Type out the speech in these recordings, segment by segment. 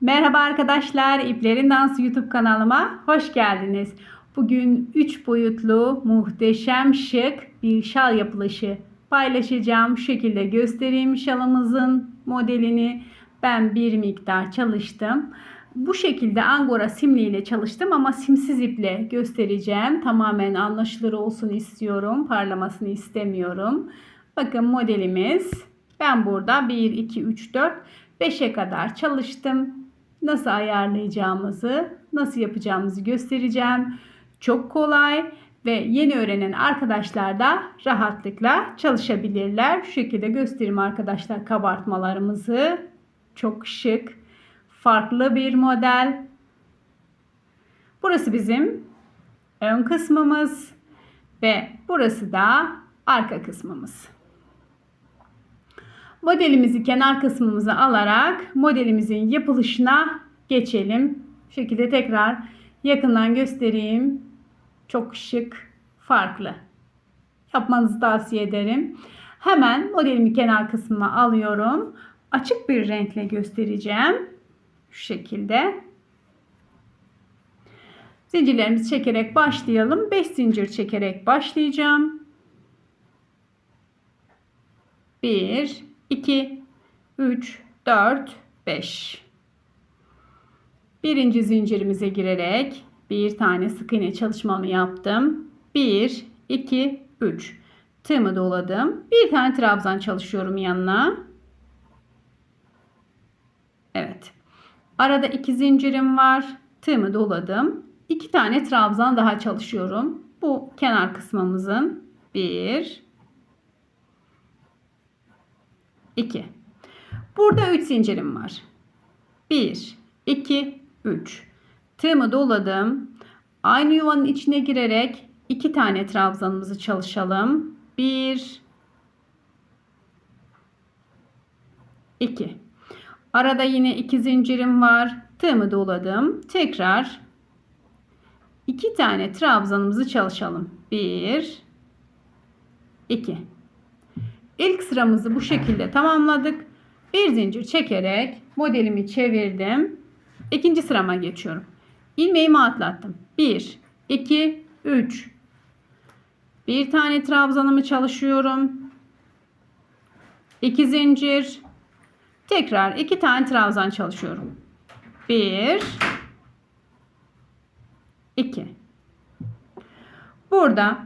Merhaba arkadaşlar, İplerin Dansı YouTube kanalıma hoş geldiniz. Bugün 3 boyutlu muhteşem şık bir şal yapılışı paylaşacağım. Şu şekilde göstereyim şalımızın modelini. Ben bir miktar çalıştım. Bu şekilde angora simli ile çalıştım ama simsiz iple göstereceğim. Tamamen anlaşılır olsun istiyorum. Parlamasını istemiyorum. Bakın modelimiz. Ben burada 1, 2, 3, 4, 5'e kadar çalıştım. Nasıl ayarlayacağımızı, nasıl yapacağımızı göstereceğim. Çok kolay ve yeni öğrenen arkadaşlar da rahatlıkla çalışabilirler. Şu şekilde göstereyim arkadaşlar kabartmalarımızı. Çok şık, farklı bir model. Burası bizim ön kısmımız ve burası da arka kısmımız. Modelimizi kenar kısmımıza alarak modelimizin yapılışına geçelim. Şu şekilde tekrar yakından göstereyim. Çok şık, farklı. Yapmanızı tavsiye ederim. Hemen modelimi kenar kısmına alıyorum. Açık bir renkle göstereceğim. Şu şekilde. Zincirlerimizi çekerek başlayalım. 5 zincir çekerek başlayacağım. 1 2 3 4 5 Birinci zincirimize girerek bir tane sık iğne çalışmamı yaptım. 1 2 3 tığımı doladım. Bir tane trabzan çalışıyorum yanına. Evet. Arada iki zincirim var. Tığımı doladım. İki tane trabzan daha çalışıyorum. Bu kenar kısmımızın 1 2. Burada 3 zincirim var. 1, 2, 3. Tığımı doladım. Aynı yuvanın içine girerek 2 tane trabzanımızı çalışalım. 1, 2. Arada yine 2 zincirim var. Tığımı doladım. Tekrar 2 tane trabzanımızı çalışalım. 1, 2. İlk sıramızı bu şekilde tamamladık. Bir zincir çekerek modelimi çevirdim. İkinci sırama geçiyorum. İlmeğimi atlattım. 1, 2, 3. Bir tane trabzanımı çalışıyorum. 2 zincir. Tekrar 2 tane trabzan çalışıyorum. 1 2 Burada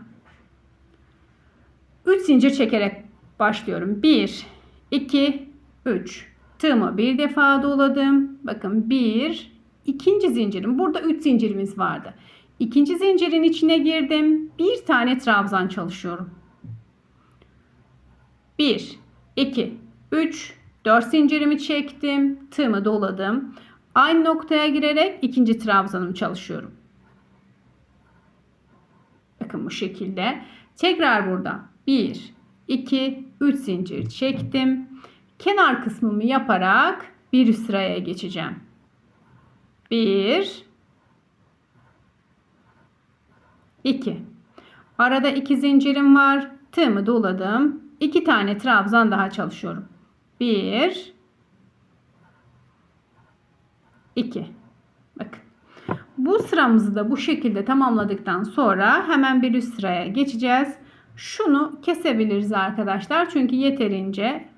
3 zincir çekerek başlıyorum. 1, 2, 3. Tığımı bir defa doladım. Bakın 1, ikinci zincirim. Burada 3 zincirimiz vardı. İkinci zincirin içine girdim. Bir tane trabzan çalışıyorum. 1, 2, 3, 4 zincirimi çektim. Tığımı doladım. Aynı noktaya girerek ikinci trabzanımı çalışıyorum. Bakın bu şekilde. Tekrar burada 1, 2, 3 zincir çektim. Kenar kısmımı yaparak bir sıraya geçeceğim. 1 2 Arada 2 zincirim var. Tığımı doladım. 2 tane trabzan daha çalışıyorum. 1 2 Bakın. Bu sıramızı da bu şekilde tamamladıktan sonra hemen bir üst sıraya geçeceğiz. Şunu kesebiliriz arkadaşlar. Çünkü yeterince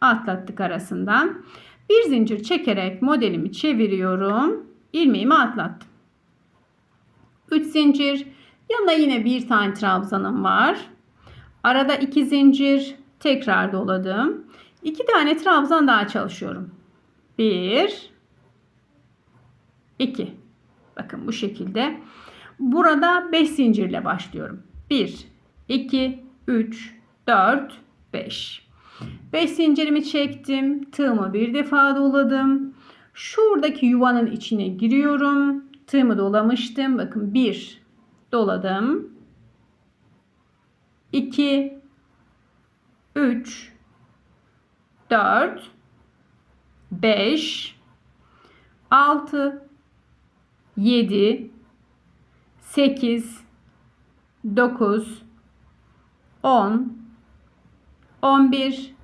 atlattık arasından. Bir zincir çekerek modelimi çeviriyorum. İlmeğimi atlattım. 3 zincir. Yanına yine bir tane trabzanım var. Arada 2 zincir. Tekrar doladım. 2 tane trabzan daha çalışıyorum. 1 2 Bakın bu şekilde. Burada 5 zincirle başlıyorum. 1, 2, 3, 4, 5. 5 zincirimi çektim. Tığımı bir defa doladım. Şuradaki yuvanın içine giriyorum. Tığımı dolamıştım. Bakın 1 doladım. 2 3 4 5 6 7 8 9 10 11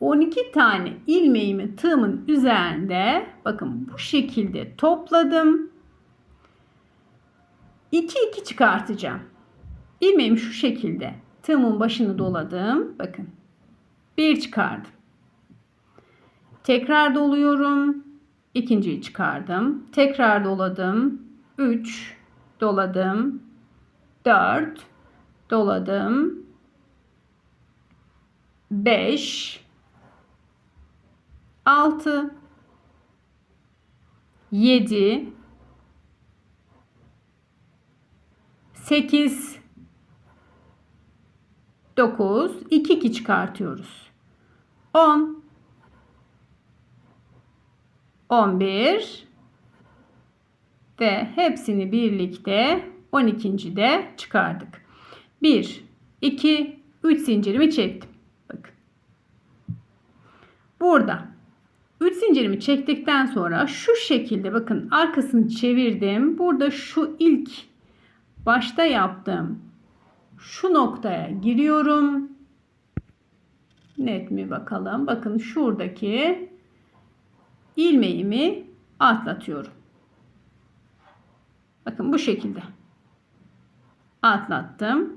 12 tane ilmeğimi tığımın üzerinde bakın bu şekilde topladım. 2 2 çıkartacağım. İlmeğimi şu şekilde tığımın başını doladım. Bakın. Bir çıkardım. Tekrar doluyorum. İkinciyi çıkardım. Tekrar doladım. 3 doladım. 4 doladım. 5 6 7 8 9 2 2 çıkartıyoruz. 10 11 ve hepsini birlikte 12. de çıkardık. 1 2 3 zincirimi çektim. Bakın. Burada 3 zincirimi çektikten sonra şu şekilde bakın arkasını çevirdim. Burada şu ilk başta yaptığım şu noktaya giriyorum. Net mi bakalım? Bakın şuradaki ilmeğimi atlatıyorum. Bakın bu şekilde atlattım.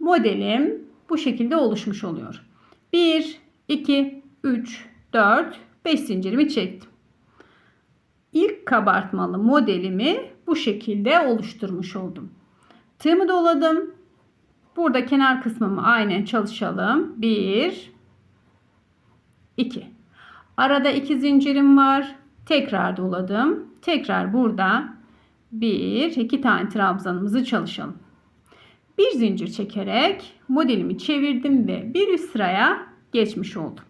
Modelim bu şekilde oluşmuş oluyor. 1, 2, 3, 4, 5 zincirimi çektim. İlk kabartmalı modelimi bu şekilde oluşturmuş oldum. Tığımı doladım. Burada kenar kısmımı aynen çalışalım. 1 2 Arada 2 zincirim var. Tekrar doladım. Tekrar burada 1 2 tane trabzanımızı çalışalım. Bir zincir çekerek modelimi çevirdim ve bir üst sıraya geçmiş oldum.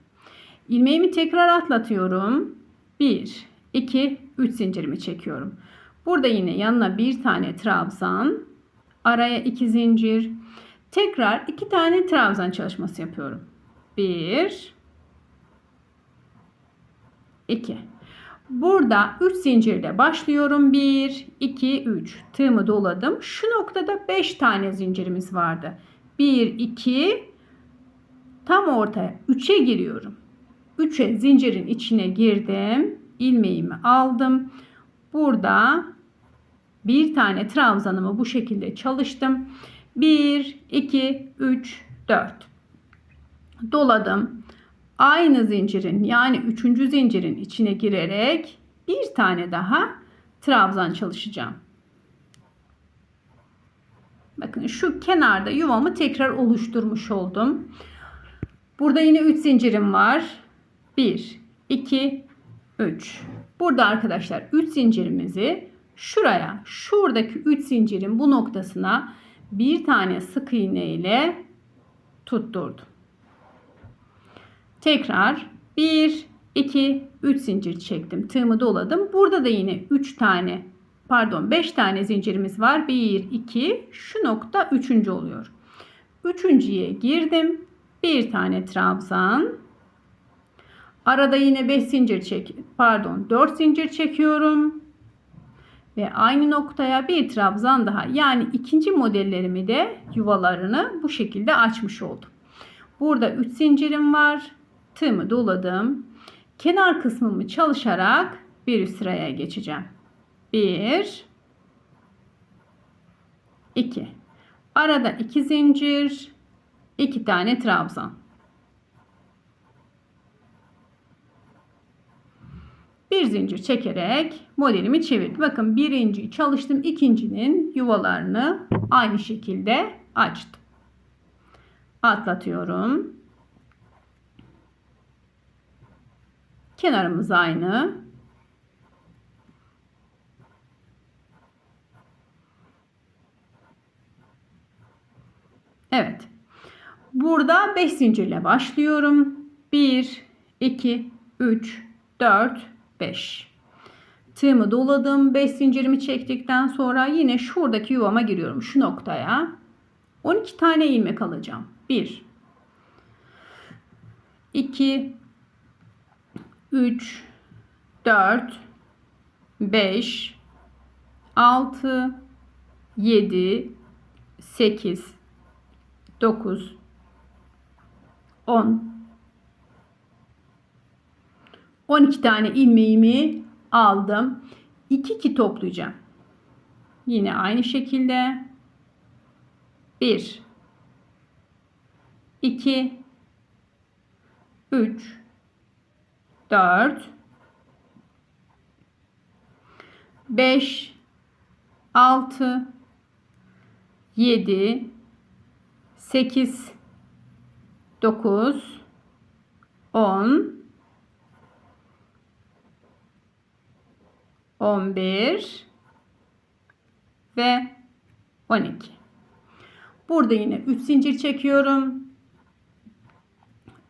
İlmeğimi tekrar atlatıyorum. 1 2 3 zincirimi çekiyorum. Burada yine yanına bir tane trabzan, araya 2 zincir, tekrar 2 tane trabzan çalışması yapıyorum. 1 2 Burada 3 zincirle başlıyorum. 1, 2, 3. Tığımı doladım. Şu noktada 5 tane zincirimiz vardı. 1, 2, tam ortaya 3'e giriyorum. 3'e zincirin içine girdim. ilmeğimi aldım. Burada bir tane trabzanımı bu şekilde çalıştım. 1, 2, 3, 4. Doladım aynı zincirin yani üçüncü zincirin içine girerek bir tane daha trabzan çalışacağım. Bakın şu kenarda yuvamı tekrar oluşturmuş oldum. Burada yine 3 zincirim var. 1, 2, 3. Burada arkadaşlar 3 zincirimizi şuraya, şuradaki 3 zincirin bu noktasına bir tane sık iğne ile tutturdum. Tekrar 1, 2, 3 zincir çektim. Tığımı doladım. Burada da yine 3 tane pardon 5 tane zincirimiz var. 1, 2 şu nokta 3. oluyor. Üçüncüye girdim. Bir tane trabzan. Arada yine 5 zincir çek pardon 4 zincir çekiyorum. Ve aynı noktaya bir trabzan daha yani ikinci modellerimi de yuvalarını bu şekilde açmış oldum. Burada 3 zincirim var tığımı doladım. Kenar kısmımı çalışarak bir üst sıraya geçeceğim. 1 2 Arada 2 zincir, 2 tane trabzan. Bir zincir çekerek modelimi çevirdim. Bakın birinciyi çalıştım. ikincinin yuvalarını aynı şekilde açtım. Atlatıyorum. Kenarımız aynı. Evet. Burada 5 zincirle başlıyorum. 1, 2, 3, 4, 5. Tığımı doladım. 5 zincirimi çektikten sonra yine şuradaki yuvama giriyorum. Şu noktaya. 12 tane ilmek alacağım. 1, 2, 3, 4, 5, 6, 7, 8, 9, 10, 12 tane ilmeğimi aldım. 2 2 toplayacağım. Yine aynı şekilde 1 2 3 4 5 6 7 8 9 10 11 ve 12. Burada yine 3 zincir çekiyorum.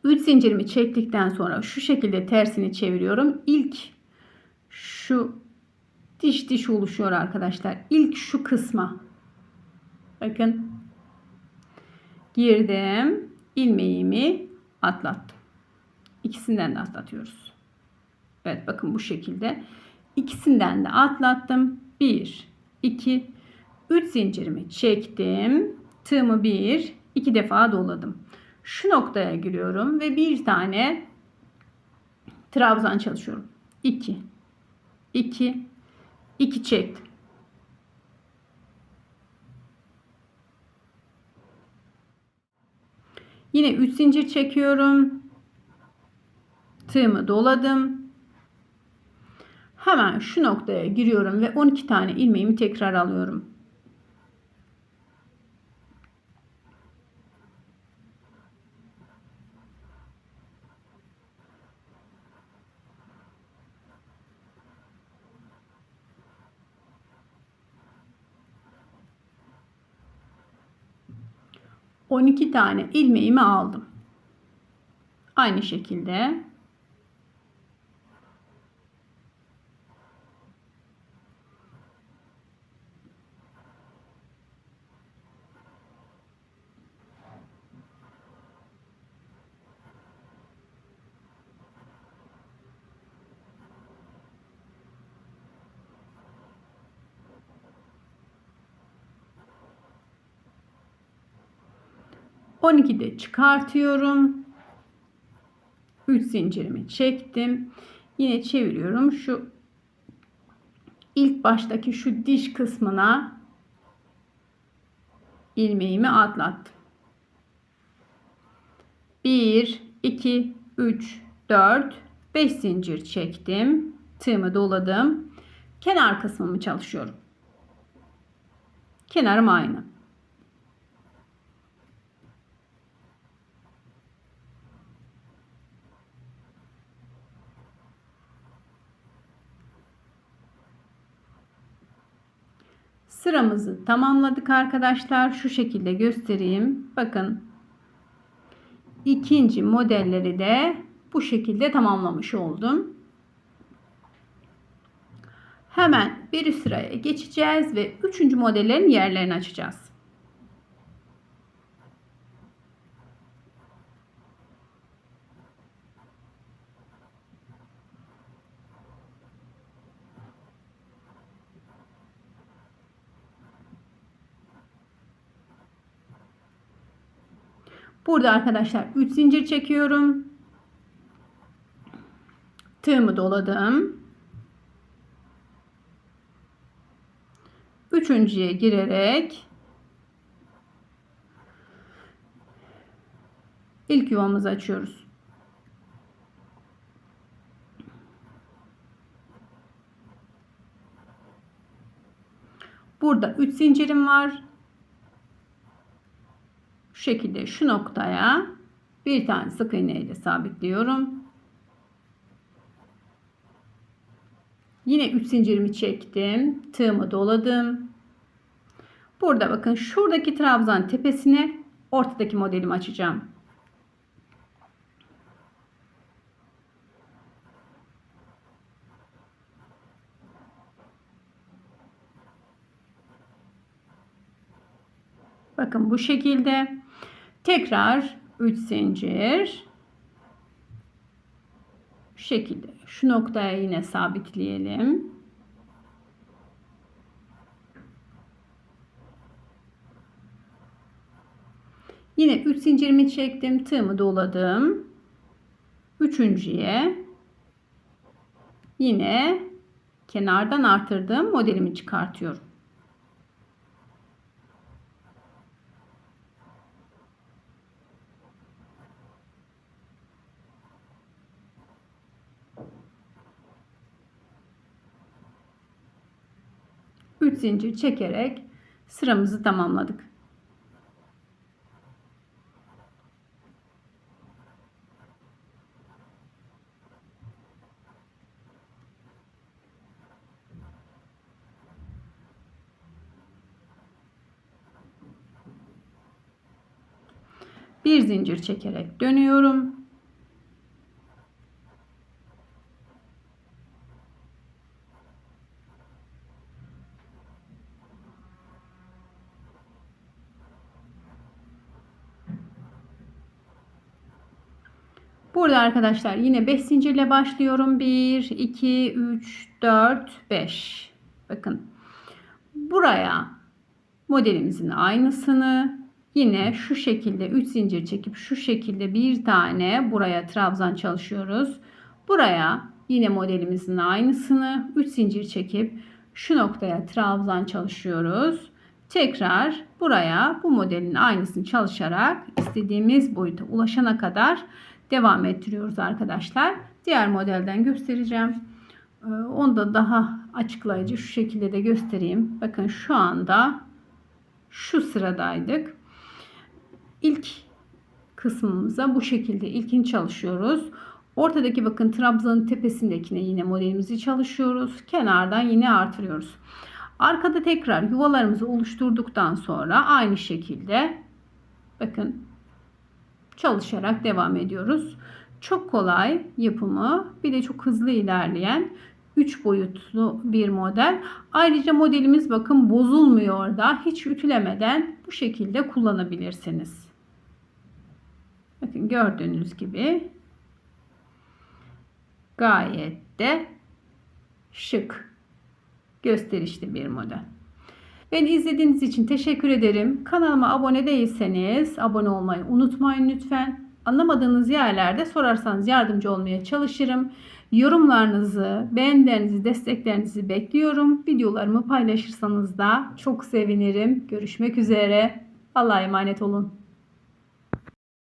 3 zincirimi çektikten sonra şu şekilde tersini çeviriyorum. İlk şu diş diş oluşuyor arkadaşlar. İlk şu kısma bakın girdim ilmeğimi atlattım. İkisinden de atlatıyoruz. Evet bakın bu şekilde. İkisinden de atlattım. 1, 2, 3 zincirimi çektim. Tığımı 1, 2 defa doladım. Şu noktaya giriyorum ve bir tane trabzan çalışıyorum. 2, 2, 2 çektim. Yine 3 zincir çekiyorum. Tığımı doladım. Hemen şu noktaya giriyorum ve 12 tane ilmeğimi tekrar alıyorum. On iki tane ilmeğimi aldım. Aynı şekilde 12'de çıkartıyorum. 3 zincirimi çektim. Yine çeviriyorum. Şu ilk baştaki şu diş kısmına ilmeğimi atlattım. 1 2 3 4 5 zincir çektim. Tığımı doladım. Kenar kısmımı çalışıyorum. Kenarım aynı. Sıramızı tamamladık arkadaşlar. Şu şekilde göstereyim. Bakın. ikinci modelleri de bu şekilde tamamlamış oldum. Hemen bir sıraya geçeceğiz ve üçüncü modellerin yerlerini açacağız. Burada arkadaşlar 3 zincir çekiyorum. Tığımı doladım. Üçüncüye girerek ilk yuvamızı açıyoruz. Burada 3 zincirim var şekilde şu noktaya bir tane sık iğne ile sabitliyorum. Yine 3 zincirimi çektim. Tığımı doladım. Burada bakın şuradaki trabzan tepesine ortadaki modelimi açacağım. Bakın bu şekilde. Tekrar 3 zincir. Şu şekilde şu noktaya yine sabitleyelim. Yine 3 zincirimi çektim, tığımı doladım. Üçüncüye yine kenardan artırdığım modelimi çıkartıyorum. Üç zincir çekerek sıramızı tamamladık. Bir zincir çekerek dönüyorum. Burada arkadaşlar yine 5 zincirle başlıyorum. 1, 2, 3, 4, 5. Bakın. Buraya modelimizin aynısını yine şu şekilde 3 zincir çekip şu şekilde bir tane buraya trabzan çalışıyoruz. Buraya yine modelimizin aynısını 3 zincir çekip şu noktaya trabzan çalışıyoruz. Tekrar buraya bu modelin aynısını çalışarak istediğimiz boyuta ulaşana kadar devam ettiriyoruz arkadaşlar. Diğer modelden göstereceğim. Ee, onu da daha açıklayıcı şu şekilde de göstereyim. Bakın şu anda şu sıradaydık. İlk kısmımıza bu şekilde ilkini çalışıyoruz. Ortadaki bakın trabzanın tepesindekine yine modelimizi çalışıyoruz. Kenardan yine artırıyoruz. Arkada tekrar yuvalarımızı oluşturduktan sonra aynı şekilde bakın çalışarak devam ediyoruz. Çok kolay yapımı bir de çok hızlı ilerleyen 3 boyutlu bir model. Ayrıca modelimiz bakın bozulmuyor da hiç ütülemeden bu şekilde kullanabilirsiniz. Bakın gördüğünüz gibi gayet de şık gösterişli bir model. Beni izlediğiniz için teşekkür ederim. Kanalıma abone değilseniz abone olmayı unutmayın lütfen. Anlamadığınız yerlerde sorarsanız yardımcı olmaya çalışırım. Yorumlarınızı, beğenilerinizi, desteklerinizi bekliyorum. Videolarımı paylaşırsanız da çok sevinirim. Görüşmek üzere. Allah'a emanet olun.